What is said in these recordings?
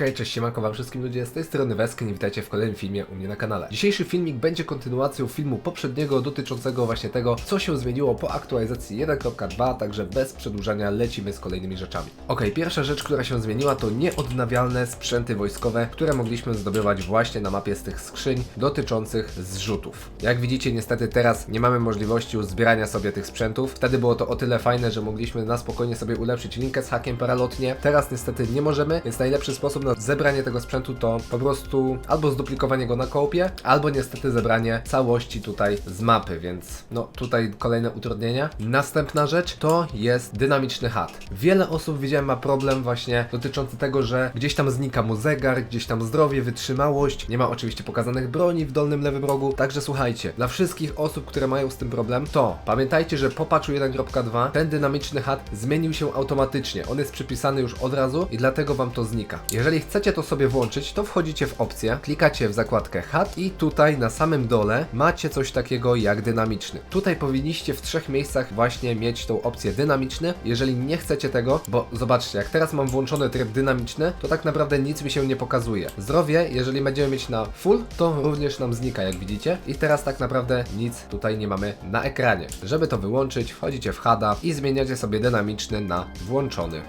Hej, cześć, siemanko wam wszystkim ludzie, z tej strony Weskin i witajcie w kolejnym filmie u mnie na kanale. Dzisiejszy filmik będzie kontynuacją filmu poprzedniego dotyczącego właśnie tego, co się zmieniło po aktualizacji 1.2, także bez przedłużania lecimy z kolejnymi rzeczami. Ok, pierwsza rzecz, która się zmieniła to nieodnawialne sprzęty wojskowe, które mogliśmy zdobywać właśnie na mapie z tych skrzyń dotyczących zrzutów. Jak widzicie, niestety teraz nie mamy możliwości zbierania sobie tych sprzętów. Wtedy było to o tyle fajne, że mogliśmy na spokojnie sobie ulepszyć linkę z hakiem paralotnie. Teraz niestety nie możemy, więc najlepszy sposób na zebranie tego sprzętu to po prostu albo zduplikowanie go na kołpie, albo niestety zebranie całości tutaj z mapy, więc no tutaj kolejne utrudnienia. Następna rzecz to jest dynamiczny hat. Wiele osób widziałem ma problem właśnie dotyczący tego, że gdzieś tam znika mu zegar, gdzieś tam zdrowie, wytrzymałość, nie ma oczywiście pokazanych broni w dolnym lewym rogu, także słuchajcie, dla wszystkich osób, które mają z tym problem, to pamiętajcie, że po patchu 1.2 ten dynamiczny hat zmienił się automatycznie, on jest przypisany już od razu i dlatego wam to znika. Jeżeli chcecie to sobie włączyć, to wchodzicie w opcję, klikacie w zakładkę HUD i tutaj na samym dole macie coś takiego jak dynamiczny. Tutaj powinniście w trzech miejscach właśnie mieć tą opcję dynamiczny. Jeżeli nie chcecie tego, bo zobaczcie, jak teraz mam włączony tryb dynamiczny, to tak naprawdę nic mi się nie pokazuje. Zdrowie, jeżeli będziemy mieć na full, to również nam znika, jak widzicie. I teraz tak naprawdę nic tutaj nie mamy na ekranie. Żeby to wyłączyć, wchodzicie w HUDa i zmieniacie sobie dynamiczny na włączony.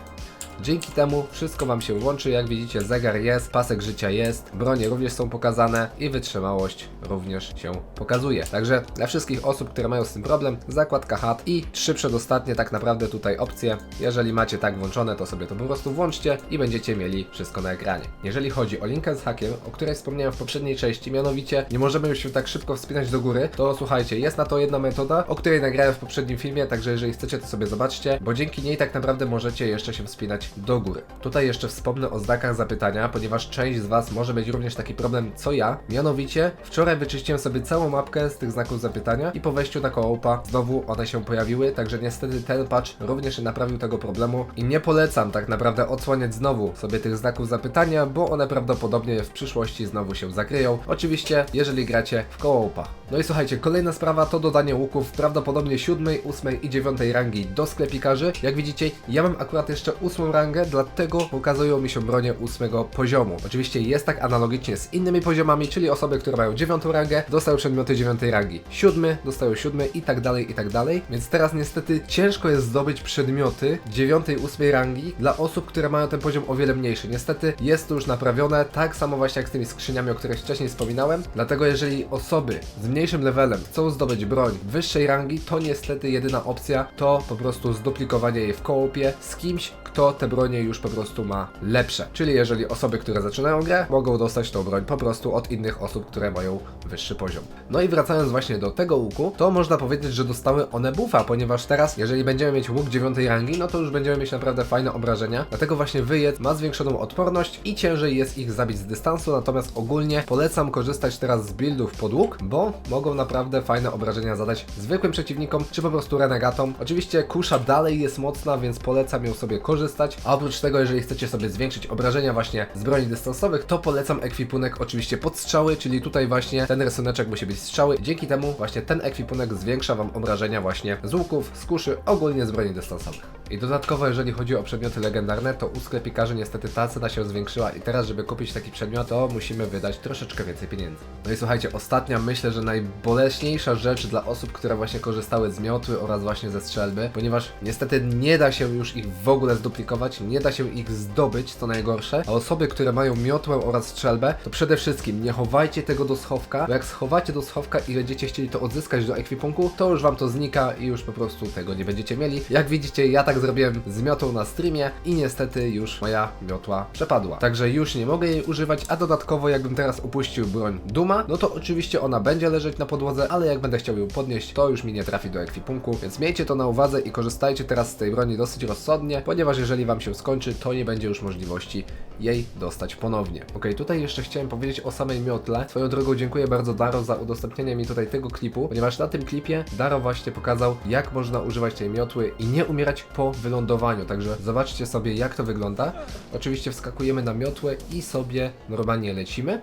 Dzięki temu wszystko Wam się łączy, jak widzicie zegar jest, pasek życia jest, bronie również są pokazane i wytrzymałość również się pokazuje. Także dla wszystkich osób, które mają z tym problem, zakładka HAT i trzy przedostatnie tak naprawdę tutaj opcje. Jeżeli macie tak włączone, to sobie to po prostu włączcie i będziecie mieli wszystko na ekranie. Jeżeli chodzi o linkę z hakiem, o której wspomniałem w poprzedniej części, mianowicie nie możemy już się tak szybko wspinać do góry, to słuchajcie, jest na to jedna metoda, o której nagrałem w poprzednim filmie, także jeżeli chcecie, to sobie zobaczcie, bo dzięki niej tak naprawdę możecie jeszcze się wspinać do góry. Tutaj jeszcze wspomnę o znakach zapytania, ponieważ część z Was może mieć również taki problem co ja. Mianowicie, wczoraj wyczyściłem sobie całą mapkę z tych znaków zapytania i po wejściu na kołopa znowu one się pojawiły, także niestety ten patch również nie naprawił tego problemu i nie polecam tak naprawdę odsłaniać znowu sobie tych znaków zapytania, bo one prawdopodobnie w przyszłości znowu się zakryją. Oczywiście, jeżeli gracie w kołopa. No i słuchajcie, kolejna sprawa to dodanie łuków prawdopodobnie 7, 8 i 9 rangi do sklepikarzy. Jak widzicie, ja mam akurat jeszcze 8 rangę, dlatego pokazują mi się bronie 8 poziomu. Oczywiście jest tak analogicznie z innymi poziomami, czyli osoby, które mają 9 rangę, dostają przedmioty 9 rangi. 7 dostają 7 i tak dalej, i tak dalej. Więc teraz niestety ciężko jest zdobyć przedmioty 9, 8 rangi dla osób, które mają ten poziom o wiele mniejszy. Niestety jest to już naprawione, tak samo właśnie jak z tymi skrzyniami, o których wcześniej wspominałem. Dlatego jeżeli osoby z mniejszym levelem chcą zdobyć broń wyższej rangi, to niestety jedyna opcja to po prostu zduplikowanie jej w kołopie z kimś, kto te bronie już po prostu ma lepsze. Czyli jeżeli osoby, które zaczynają grę, mogą dostać tą broń po prostu od innych osób, które mają wyższy poziom. No i wracając właśnie do tego łuku, to można powiedzieć, że dostały one buffa, ponieważ teraz, jeżeli będziemy mieć łuk 9 rangi, no to już będziemy mieć naprawdę fajne obrażenia. Dlatego właśnie wyjec ma zwiększoną odporność i ciężej jest ich zabić z dystansu, natomiast ogólnie polecam korzystać teraz z buildów pod łuk, bo mogą naprawdę fajne obrażenia zadać zwykłym przeciwnikom, czy po prostu renegatom. Oczywiście kusza dalej jest mocna, więc polecam ją sobie korzystać, a oprócz tego, jeżeli chcecie sobie zwiększyć obrażenia właśnie z broni dystansowych, to polecam ekwipunek oczywiście pod strzały, czyli tutaj właśnie ten rysuneczek musi być strzały. Dzięki temu właśnie ten ekwipunek zwiększa Wam obrażenia właśnie z łuków, z kuszy, ogólnie z broni dystansowych. I dodatkowo, jeżeli chodzi o przedmioty legendarne, to u sklepikarzy niestety ta cena się zwiększyła i teraz, żeby kupić taki przedmiot, to musimy wydać troszeczkę więcej pieniędzy. No i słuchajcie, ostatnia, myślę, że najboleśniejsza rzecz dla osób, które właśnie korzystały z miotły oraz właśnie ze strzelby, ponieważ niestety nie da się już ich w ogóle zduplikować, nie da się ich zdobyć, co najgorsze, a osoby, które mają miotłę oraz strzelbę, to przede wszystkim nie chowajcie tego do schowka, bo jak schowacie do schowka i będziecie chcieli to odzyskać do ekwipunku, to już wam to znika i już po prostu tego nie będziecie mieli. Jak widzicie, ja tak zrobiłem z miotą na streamie i niestety już moja miotła przepadła. Także już nie mogę jej używać, a dodatkowo jakbym teraz upuścił broń Duma, no to oczywiście ona będzie leżeć na podłodze, ale jak będę chciał ją podnieść, to już mi nie trafi do ekwipunku, więc miejcie to na uwadze i korzystajcie teraz z tej broni dosyć rozsądnie, ponieważ jeżeli wam się skończy, to nie będzie już możliwości jej dostać ponownie. Ok, tutaj jeszcze chciałem powiedzieć o samej miotle. Swoją drogą dziękuję bardzo Daro za udostępnienie mi tutaj tego klipu, ponieważ na tym klipie Daro właśnie pokazał, jak można używać tej miotły i nie umierać po wylądowaniu. Także zobaczcie sobie, jak to wygląda. Oczywiście wskakujemy na miotłę i sobie normalnie lecimy.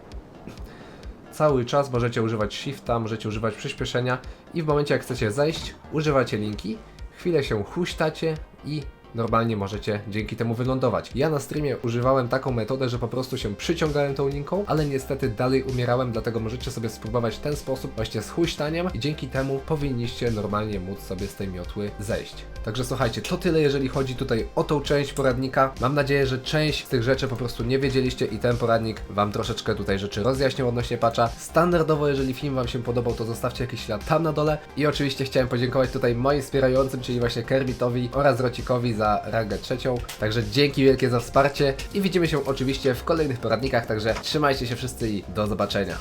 Cały czas możecie używać shifta, możecie używać przyspieszenia i w momencie jak chcecie zejść, używacie linki, chwilę się huśtacie i normalnie możecie dzięki temu wylądować. Ja na streamie używałem taką metodę, że po prostu się przyciągałem tą linką, ale niestety dalej umierałem, dlatego możecie sobie spróbować w ten sposób właśnie z huśtaniem i dzięki temu powinniście normalnie móc sobie z tej miotły zejść. Także słuchajcie, to tyle jeżeli chodzi tutaj o tą część poradnika. Mam nadzieję, że część z tych rzeczy po prostu nie wiedzieliście i ten poradnik Wam troszeczkę tutaj rzeczy rozjaśnił odnośnie patcha. Standardowo, jeżeli film Wam się podobał, to zostawcie jakiś ślad tam na dole. I oczywiście chciałem podziękować tutaj moim wspierającym, czyli właśnie Kermitowi oraz Rocikowi za rangę trzecią. Także dzięki wielkie za wsparcie i widzimy się oczywiście w kolejnych poradnikach, także trzymajcie się wszyscy i do zobaczenia.